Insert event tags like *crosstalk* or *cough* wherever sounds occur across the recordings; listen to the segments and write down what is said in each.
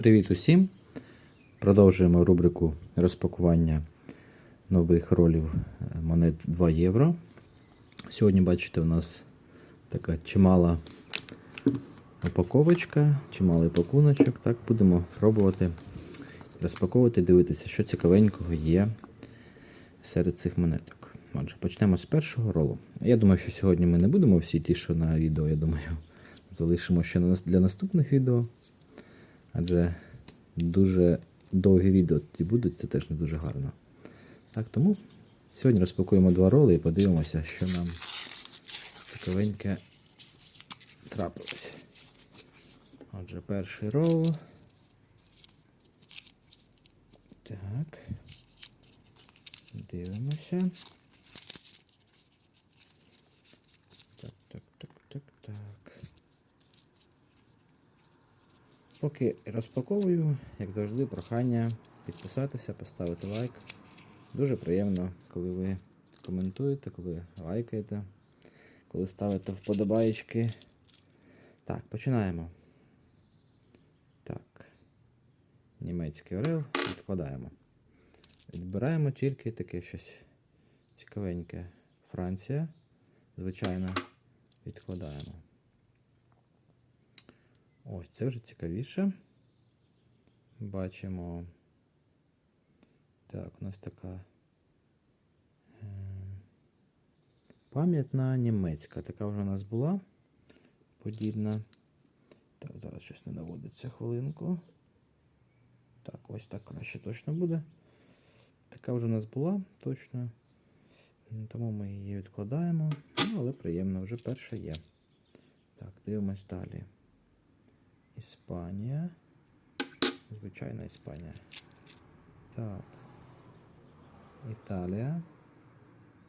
Привіт усім! Продовжуємо рубрику розпакування нових ролів е, монет 2 євро. Сьогодні, бачите, у нас така чимала упаковочка, чималий пакуночок. Так, будемо пробувати розпаковувати, дивитися, що цікавенького є серед цих монеток. Отже, почнемо з першого ролу. Я думаю, що сьогодні ми не будемо всі ті, що на відео, я думаю, залишимо ще для наступних відео. Адже дуже довгі відео ті будуть, це теж не дуже гарно. Так, тому сьогодні розпакуємо два роли і подивимося, що нам цікавеньке трапилось. Отже, перший рол. Так. Дивимося. Так, так, так, так, так. Поки розпаковую, як завжди, прохання підписатися, поставити лайк. Дуже приємно, коли ви коментуєте, коли лайкаєте, коли ставите вподобаєчки. Так, починаємо. Так. Німецький орел відкладаємо. Відбираємо тільки таке щось цікавеньке. Франція. Звичайно, відкладаємо. Ось, це вже цікавіше. Бачимо. Так, у нас така е, пам'ятна німецька. Така вже у нас була подібна. Так, зараз щось не наводиться хвилинку. Так, ось так краще точно буде. Така вже у нас була точно. Тому ми її відкладаємо. Ну, але приємно, вже перша є. Так, дивимось далі. Іспанія. Звичайна Іспанія. Так. Італія.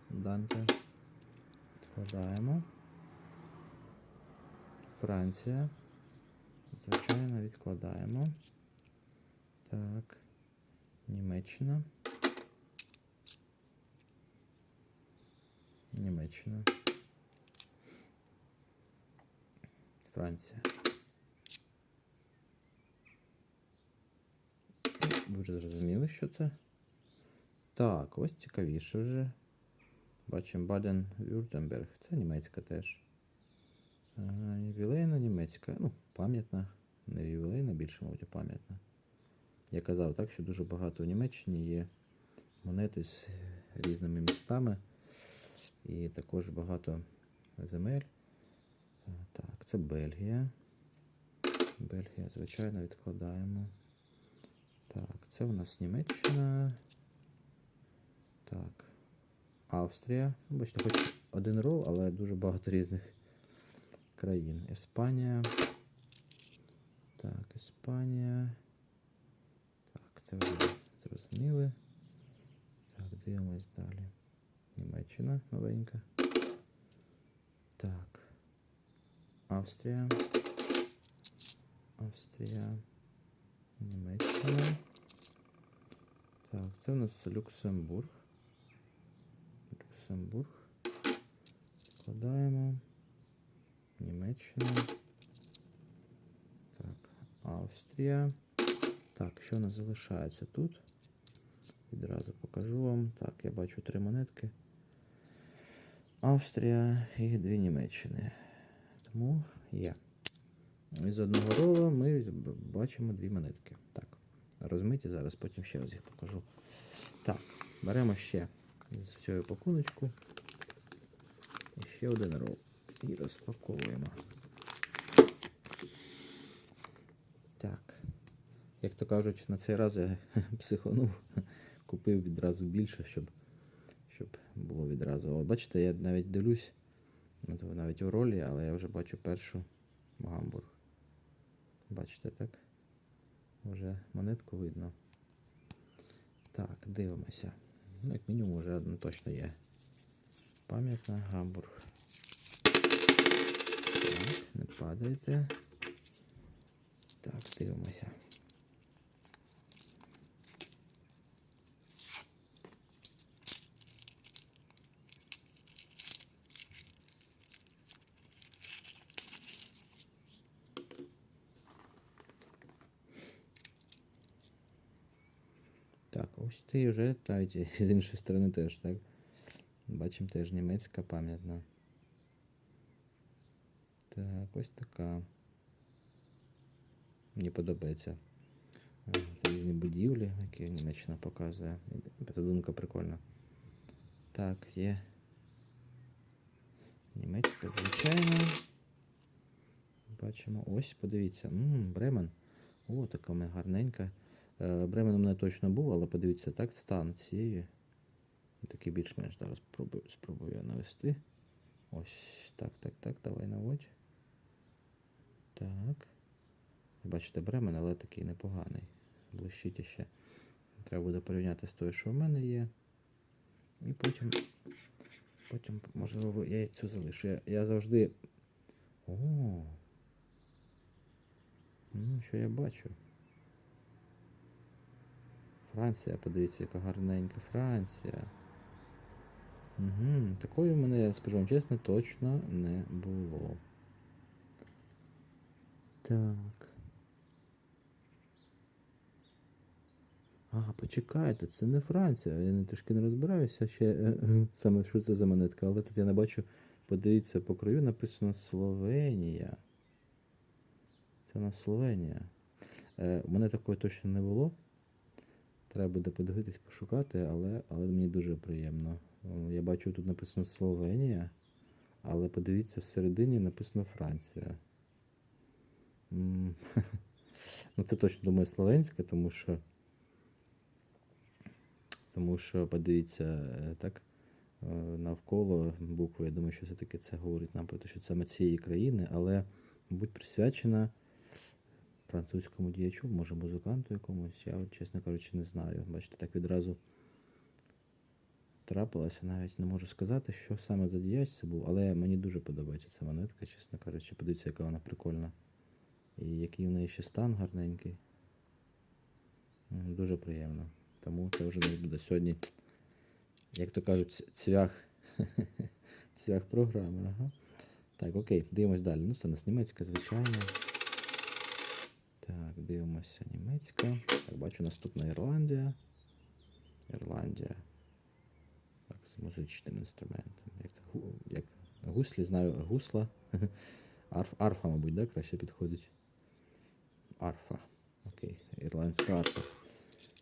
Данте. Відкладаємо. Франція. Звичайно, відкладаємо. Так. Німеччина. Німеччина. Франція. Ви вже зрозуміли, що це? Так, ось цікавіше вже. Бачимо Баден Вюртемберг. Це німецька теж. Ювілейна німецька. Ну, пам'ятна. Не ювілейна, більше, мабуть, пам'ятна. Я казав так, що дуже багато у Німеччині є монети з різними містами. І також багато земель. Так, це Бельгія. Бельгія, звичайно, відкладаємо. Це у нас Німеччина. Так. Австрія. Ну, Бачите, хоч один рол, але дуже багато різних країн. Іспанія. Так, Іспанія. Так, це вже зрозуміли. Так, дивимось далі. Німеччина новенька. Так. Австрія. Австрія. Німеччина. Так, це у нас Люксембург. Люксембург. Складаємо. Німеччина. Так, Австрія. Так, що у нас залишається тут? Відразу покажу вам. Так, я бачу три монетки. Австрія і дві Німеччини. Тому є. Із одного рола ми бачимо дві монетки. Так, розмиті зараз, потім ще раз їх покажу. Так, беремо ще з цього пакуночку. І ще один рол. І розпаковуємо. Так. Як то кажуть, на цей раз я *laughs* психонув, купив відразу більше, щоб, щоб було відразу. О, бачите, я навіть дивлюсь, навіть у ролі, але я вже бачу першу гамбург. Бачите, так? Вже монетку видно. Так, дивимося. Ну, як мінімум, вже одна точно є. Пам'ятна гамбург. Так, не падайте. Так, дивимося. Так, ось ти вже навіть *laughs* з іншої сторони теж, так? Бачимо теж німецька пам'ятна. Так, ось така. Мені подобається. Це різні будівлі, які Німеччина показує. Задумка прикольна. Так, є. Німецька, звичайно. Бачимо. Ось, подивіться. М, Бремен. О, така гарненька. Е, Бремен у мене точно був, але подивіться, так, стан цієї. Такий більш-менш зараз спробую, спробую навести. Ось так, так, так, давай наводь. Так. Бачите, Бремен, але такий непоганий. Блищить іще. Треба буде порівняти з тою, що в мене є. І потім. Потім, можливо, я цю залишу. Я, я завжди. О. Ну, що я бачу? Франція, подивіться, яка гарненька Франція. Угу. Такої в мене, скажу вам чесно, точно не було. Так. А, почекайте, це не Франція. Я не трошки не розбираюся ще е, *laughs* саме, що це за монетка, але тут я не бачу, подивіться, по краю написано Словенія. Це у нас Словенія. Е, у мене такої точно не було. Треба буде подивитись, пошукати, але, але мені дуже приємно. Я бачу, тут написано Словенія, але подивіться, всередині написано Франція. *laughs* Ну, це точно думаю словенське, тому що. Тому що, подивіться, е, так, е, навколо букви, я думаю, що все-таки це говорить нам про те, що саме цієї країни, але, мабуть, присвячена французькому діячу, може музиканту якомусь, я, чесно кажучи, не знаю. Бачите, так відразу трапилося, навіть не можу сказати, що саме за діяч це був, але мені дуже подобається ця монетка, чесно кажучи, подивіться, яка вона прикольна. І який в неї ще стан гарненький. Дуже приємно. Тому це вже десь буде сьогодні, як то кажуть, цвях. *laughs* цвях програми. Ага. Так, окей, дивимось далі. Ну, це у нас німецька, звичайно. Так, дивимося німецька. Так, бачу, наступна Ірландія. Ірландія. Так, з музичним інструментом. Як це як гуслі, знаю, гусла. *laughs* Арф, арфа, мабуть, да, краще підходить. Арфа. Окей, ірландська арфа.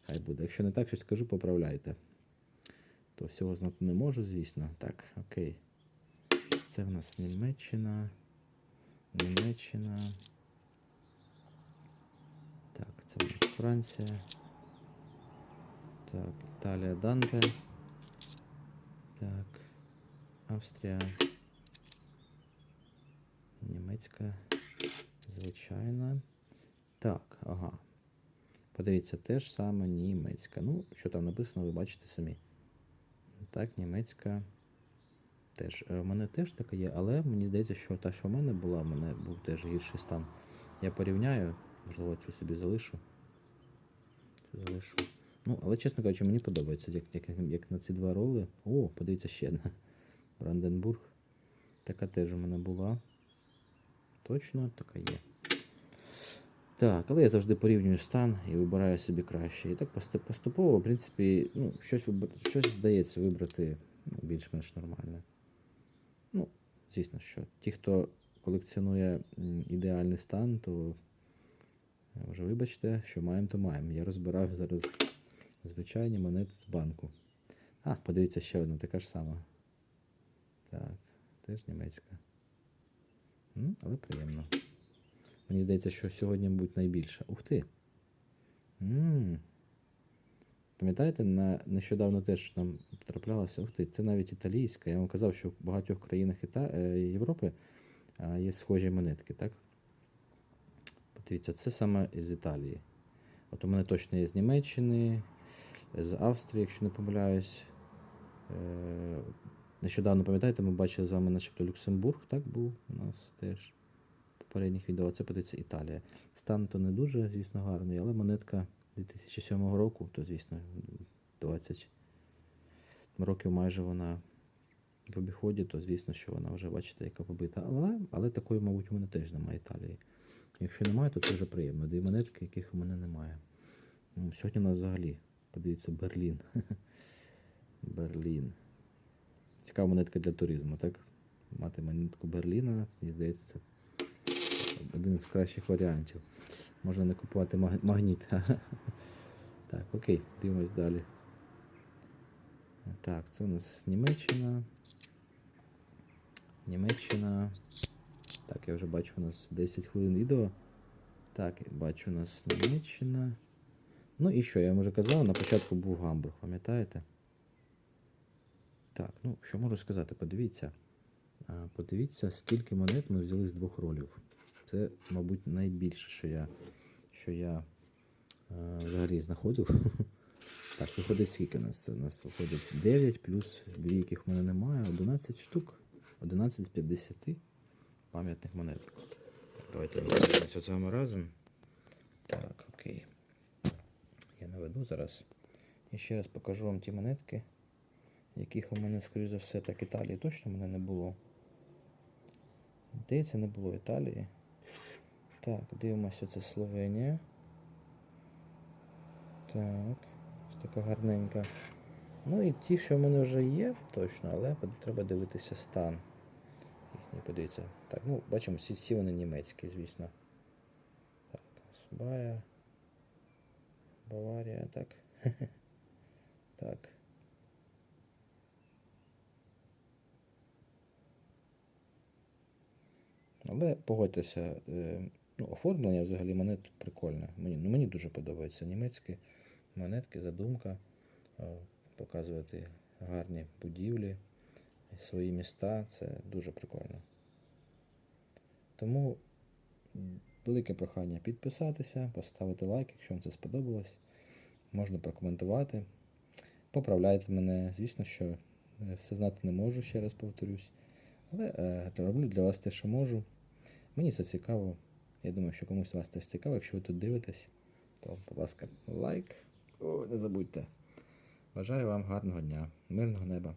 Хай буде. Якщо не так щось скажу, поправляйте. То всього знати не можу, звісно. Так, окей. Це в нас Німеччина. Німеччина. Так, це в нас Франція. Так, Італія Данте. Так. Австрія. Німецька. Звичайна. Так, ага. Подивіться, теж саме німецька. Ну, що там написано, ви бачите самі. Так, німецька. Теж. Е, У мене теж така є, але мені здається, що та, що в мене була, в мене був теж гірший стан. Я порівняю, можливо, цю собі залишу. Залишу. Ну, але, чесно кажучи, мені подобається, як, як, як на ці два роли. О, подивіться ще одна. Бранденбург. Така теж у мене була. Точно така є. Так, але я завжди порівнюю стан і вибираю собі краще. І так поступово, в принципі, ну, щось, щось здається вибрати ну, більш-менш нормальне. Ну, звісно, що ті, хто колекціонує ідеальний стан, то вже вибачте, що маємо, то маємо. Я розбираю зараз звичайні монети з банку. А, подивіться ще одна, така ж сама. Так, теж німецька. Ну, але приємно. Мені здається, що сьогодні мабуть найбільше. Ух ти. Пам'ятаєте, на, нещодавно теж нам траплялося, ух ти, це навіть італійська. Я вам казав, що в багатьох країнах Іта... е, Європи є схожі монетки, так? Подивіться, це саме з Італії. От у мене точно є з Німеччини, з Австрії, якщо не помиляюсь. Е, Нещодавно, пам'ятаєте, ми бачили з вами начебто Люксембург, так був у нас теж в попередніх відео. Це подивіться Італія. Стан то не дуже, звісно, гарний, але монетка 2007 року, то, звісно, 20 років майже вона в обіході, то звісно, що вона вже, бачите, яка побита. Але, але такої, мабуть, у мене теж немає Італії. Якщо немає, то це вже приємно. Дві монетки, яких у мене немає. Сьогодні у нас взагалі Подивіться, Берлін. *laughs* Берлін. Цікава монетка для туризму, так? Мати монетку Берліна, мені здається, це один з кращих варіантів. Можна не купувати маг- магніт. *laughs* Так, окей, дивимось далі. Так, це у нас Німеччина. Німеччина. Так, я вже бачу у нас 10 хвилин відео. Так, бачу у нас Німеччина. Ну і що, я вам вже казав, на початку був Гамбург, пам'ятаєте? Так, ну що можу сказати, подивіться. Подивіться, скільки монет ми взяли з двох ролів. Це, мабуть, найбільше, що я, що я взагалі знаходив. *laughs* Так, виходить скільки у нас? У нас виходить 9 плюс 2, яких в мене немає, 11 штук. 11 з 50 пам'ятних монет. Давайте розберемося з вами разом. Так, окей. Я наведу зараз. І ще раз покажу вам ті монетки, яких у мене, скоріш за все, так Італії точно в мене не було. Здається, не було Італії. Так, дивимося, це Словенія. Так, ось така гарненька. Ну і ті, що в мене вже є, точно, але треба дивитися стан. Їхній подивіться. Так, ну, бачимо, всі ці вони німецькі, звісно. Так, Сбая. Баварія, так. *laughs* так. Але погодьтеся, е, ну, оформлення взагалі монет прикольне. Мені, ну, мені дуже подобаються німецькі монетки, задумка. е, Показувати гарні будівлі, свої міста. Це дуже прикольно. Тому велике прохання підписатися, поставити лайк, якщо вам це сподобалось. Можна прокоментувати. Поправляйте мене. Звісно, що е, все знати не можу, ще раз повторюсь. Але е, роблю для вас те, що можу. Мені це цікаво. Я думаю, що комусь вас теж цікаво. Якщо ви тут дивитесь, то, будь ласка, лайк. О, не забудьте. Бажаю вам гарного дня, мирного неба.